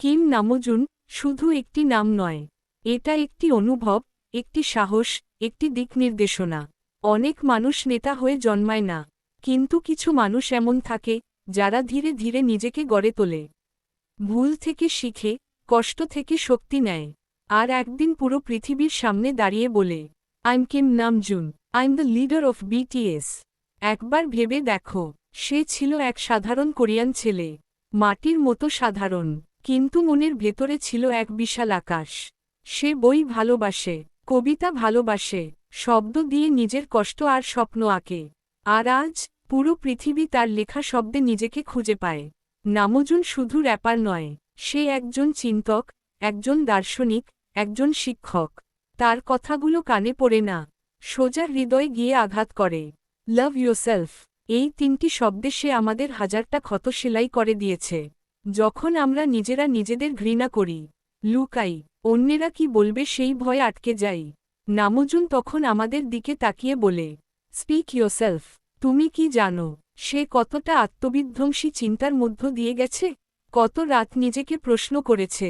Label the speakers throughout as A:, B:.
A: Kim Namjoon শুধু একটি নাম নয়। এটা একটি অনুভব, একটি সাহস, একটি দিক নির্দেশনা। অনেক মানুষ নেতা হয়ে জন্মায় না, কিন্তু কিছু মানুষ এমন থাকে, যারা ধীরে ধীরে নিজেকে গড়ে তোলে। ভুল থেকে শিখে, কষ্ট থেকে শক্তি নেয়। আর একদিন পুরো পৃথিবীর সামনে দাঁড়িয়ে বলে I'm Kim Namjoon I'm the leader of BTS একবার ভেবে দেখো, সে ছিল এক সাধারণ কোরিয়ান ছেলে, মাটির মতো সাধারণ। কিন্তু মনের ভেতরে ছিল এক বিশাল আকাশ। সে বই ভালোবাসে, কবিতা ভালোবাসে, শব্দ দিয়ে নিজের কষ্ট আর স্বপ্ন আঁকে। আর আজ পুরো পৃথিবী তার লেখা শব্দে নিজেকে খুঁজে পায়। নামজুন শুধু র্যাপার নয়, সে একজন চিন্তক, একজন দার্শনিক, একজন শিক্ষক। তার কথাগুলো কানে পড়ে না, সোজা হৃদয়ে গিয়ে আঘাত করে। লাভ ইয়োরসেলফ এই তিনটি শব্দে সে আমাদের হাজারটা ক্ষত সেলাই করে দিয়েছে। যখন আমরা নিজেরা নিজেদের ঘৃণা করি, লুকাই, অন্যেরা কি বলবে সেই ভয় আটকে যাই। নামজুন তখন আমাদের দিকে তাকিয়ে বলে স্পিক ইয়োরসেলফ তুমি কি জানো, সে কতটা আত্মবিধ্বংসী চিন্তার মধ্য দিয়ে গেছে? কত রাত নিজেকে প্রশ্ন করেছে,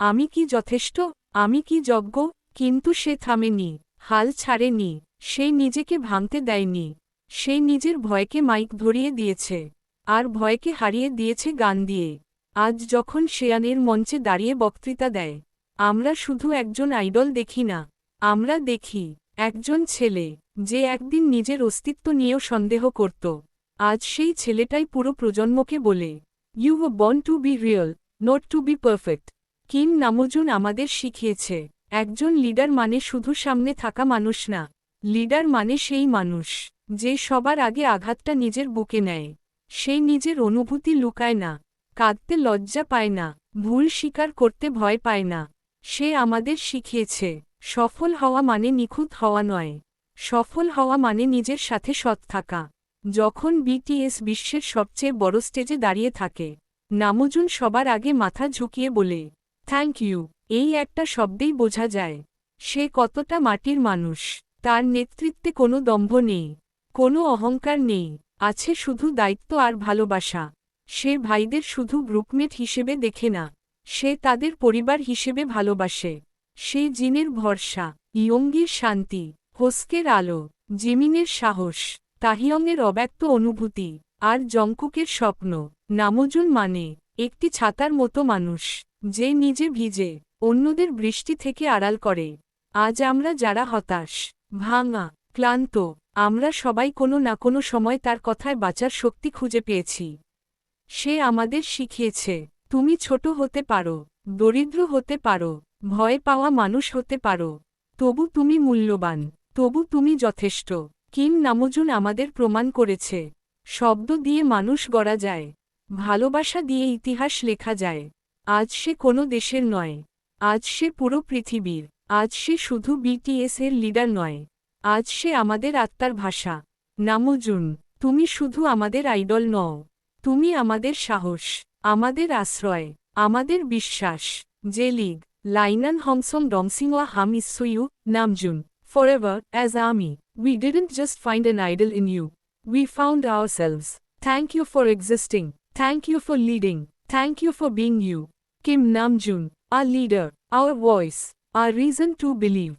A: আমি কি যথেষ্ট? আমি কি যজ্ঞ কিন্তু সে থামেনি, হাল ছাড়েনি, সে নিজেকে ভাঙতে দেয়নি, সে নিজের ভয়কে মাইক ধরিয়ে দিয়েছে, আর ভয়কে হারিয়ে দিয়েছে গান দিয়ে। আজ যখন শেয়ানের মঞ্চে দাঁড়িয়ে বক্তৃতা দেয়, আমরা শুধু একজন আইডল দেখি না, আমরা দেখি একজন ছেলে, যে একদিন নিজের অস্তিত্ব নিয়েও সন্দেহ করত। আজ সেই ছেলেটাই পুরো প্রজন্মকে বলে you born to be real not to be perfect Kim Namjoon আমাদের শিখিয়েছে, একজন লিডার মানে শুধু সামনে থাকা মানুষ না, লিডার মানে সেই মানুষ, যে সবার আগে আঘাতটা নিজের বুকে নেয়, সেই নিজের অনুভূতি লুকায় না। কাঁদতে লজ্জা পায় না, ভুল স্বীকার করতে ভয় পায় না। সে আমাদের শিখিয়েছে, সফল হওয়া মানে নিখুঁত হওয়া নয়। সফল হওয়া মানে নিজের সাথে সৎ থাকা। যখন বিটিএস বিশ্বের সবচেয়ে বড় স্টেজে দাঁড়িয়ে থাকে, নামজুন সবার আগে মাথা ঝুঁকিয়ে বলে, থ্যাংক ইউ। এই একটা শব্দেই বোঝা যায়, সে কতটা মাটির মানুষ। তার নেতৃত্বে কোনো দম্ভ নেই, কোনো অহংকার নেই, আছে শুধু দায়িত্ব আর ভালোবাসা। সে ভাইদের শুধু গ্রুপমেট হিসেবে দেখে না, সে তাদের পরিবার হিসেবে ভালোবাসে। সে জিনের ভরসা, ইয়ঙ্গির শান্তি, হোস্কের আলো, জিমিনের সাহস, তাহিয়ংয়ের অব্যক্ত অনুভূতি, আর জঙ্কুকের স্বপ্ন। নামজুন মানে একটি ছাতার মতো মানুষ, যে নিজে ভিজে, অন্যদের বৃষ্টি থেকে আড়াল করে। আজ আমরা যারা হতাশ, ভাঙা, ক্লান্ত, আমরা সবাই কোনো না কোনো সময় তার কথায় বাঁচার শক্তি খুঁজে পেয়েছি। সে আমাদের শিখিয়েছে, তুমি ছোট হতে পারো, দরিদ্র হতে পারো, ভয় পাওয়া মানুষ হতে পারো, তবু তুমি মূল্যবান, তবু তুমি যথেষ্ট, কিম নামজুন আমাদের প্রমাণ করেছে, শব্দ দিয়ে মানুষ গড়া যায়, ভালোবাসা দিয়ে ইতিহাস লেখা যায়, আজ সে কোনো দেশের নয়, আজ সে পুরো পৃথিবীর, আজ সে শুধু বিটিএস এর লিডার নয়, আজ সে আমাদের আত্মার ভাষা, নামজুন, তুমি শুধু আমাদের আইডল নও। তুমি আমাদের সাহস আমাদের আশ্রয় আমাদের বিশ্বাস যে লিগ লাইনান হংসং ডংসিংওয়া হাম ইসুইউ Namjoon forever, as army, we didn't just find an idol in you. We found ourselves. Thank you for existing. Thank you for leading. Thank you for being you. Kim Namjoon, our leader, our voice, our reason to believe.